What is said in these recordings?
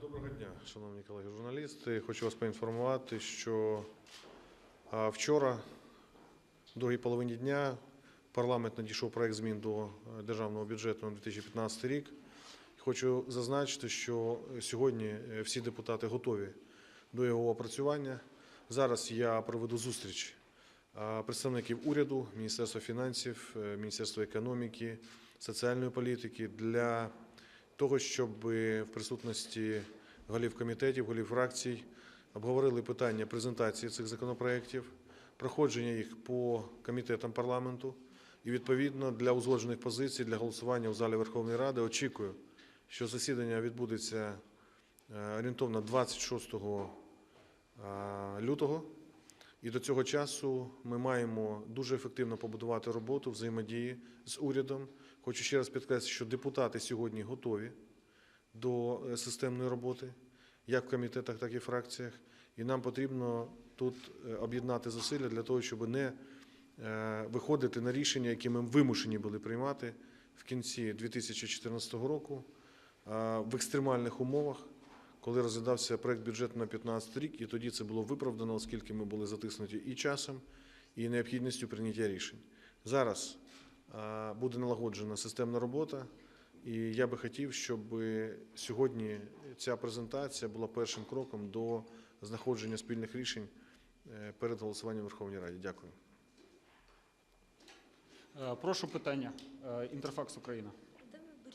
Доброго дня, шановні колеги журналісти. Хочу вас поінформувати, що вчора, в другій половині дня, парламент надійшов проект змін до е, державного бюджету на 2015 рік. Хочу зазначити, що сьогодні е, всі депутати готові до його опрацювання. Зараз я проведу зустріч представників уряду, Міністерства фінансів, е, Міністерства економіки, соціальної політики для того, щоб в присутності голів комітетів, голів фракцій обговорили питання презентації цих законопроєктів, проходження їх по комітетам парламенту і відповідно для узгоджених позицій для голосування в залі Верховної Ради. Очікую, що засідання відбудеться е, орієнтовно 26 а, лютого. І до цього часу ми маємо дуже ефективно побудувати роботу взаємодії з урядом. Хочу ще раз підкреслити, що депутати сьогодні готові до е, системної роботи, як в комітетах, так і в фракціях. І нам потрібно тут е, об'єднати зусилля для того, щоб не е, виходити на рішення, які ми вимушені були приймати в кінці 2014 року в екстремальних умовах, коли розглядався проект бюджету на 2015 рік, і тоді це було виправдано, оскільки ми були затиснуті і часом, і необхідністю прийняття рішень. Зараз буде налагоджена системна робота, і я би хотів, щоб сьогодні ця презентація була першим кроком до знаходження спільних рішень е, перед голосуванням в Верховній Раді. Дякую. Е, Прошу питання. Е, Інтерфакс Україна.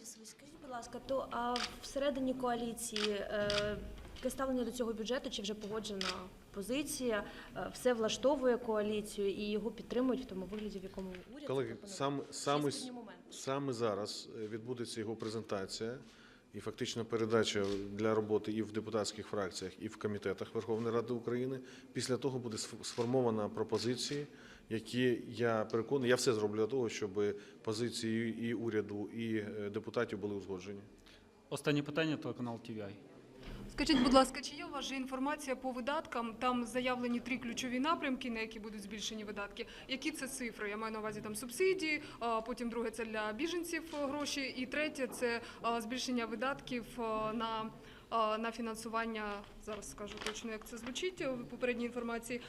Борисович, скажіть, будь ласка, то а всередині коаліції е, яке ставлення до цього бюджету, чи вже погоджена позиція, е, все влаштовує коаліцію і його підтримують в тому вигляді, в якому уряд Колеги, запропонував? сам, Чи саме, моменти? саме зараз е, відбудеться його презентація і фактично передача для роботи і в депутатських фракціях, і в комітетах Верховної Ради України. Після того буде сф- сформована пропозиції, які я переконаний, я все зроблю для того, щоб позиції і уряду, і е, депутатів були узгоджені. Останнє питання телеканал TVI. Скажіть, будь ласка, чи є у вас же інформація по видаткам? Там заявлені три ключові напрямки, на які будуть збільшені видатки. Які це цифри? Я маю на увазі там субсидії, потім друге це для біженців е, гроші, і третє це збільшення видатків е, на, на фінансування. Зараз скажу точно, як це звучить в попередній інформації.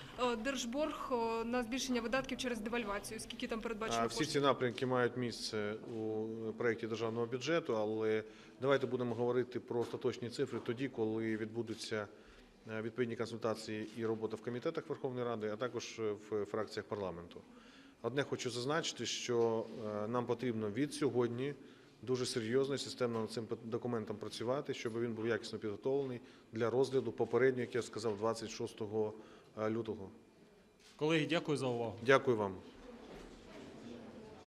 Держборг на збільшення видатків через девальвацію. Скільки там передбачено всі ці напрямки мають місце у проєкті державного бюджету, але давайте будемо говорити про остаточні цифри тоді, коли відбудуться е, відповідні консультації і робота в комітетах Верховної Ради, а також в фракціях парламенту. Одне хочу зазначити, що е, нам потрібно від сьогодні дуже серйозно і системно над цим документом працювати, щоб він був якісно підготовлений для розгляду попередньо, як я сказав, 26 лютого. Колеги, дякую за увагу. Дякую вам.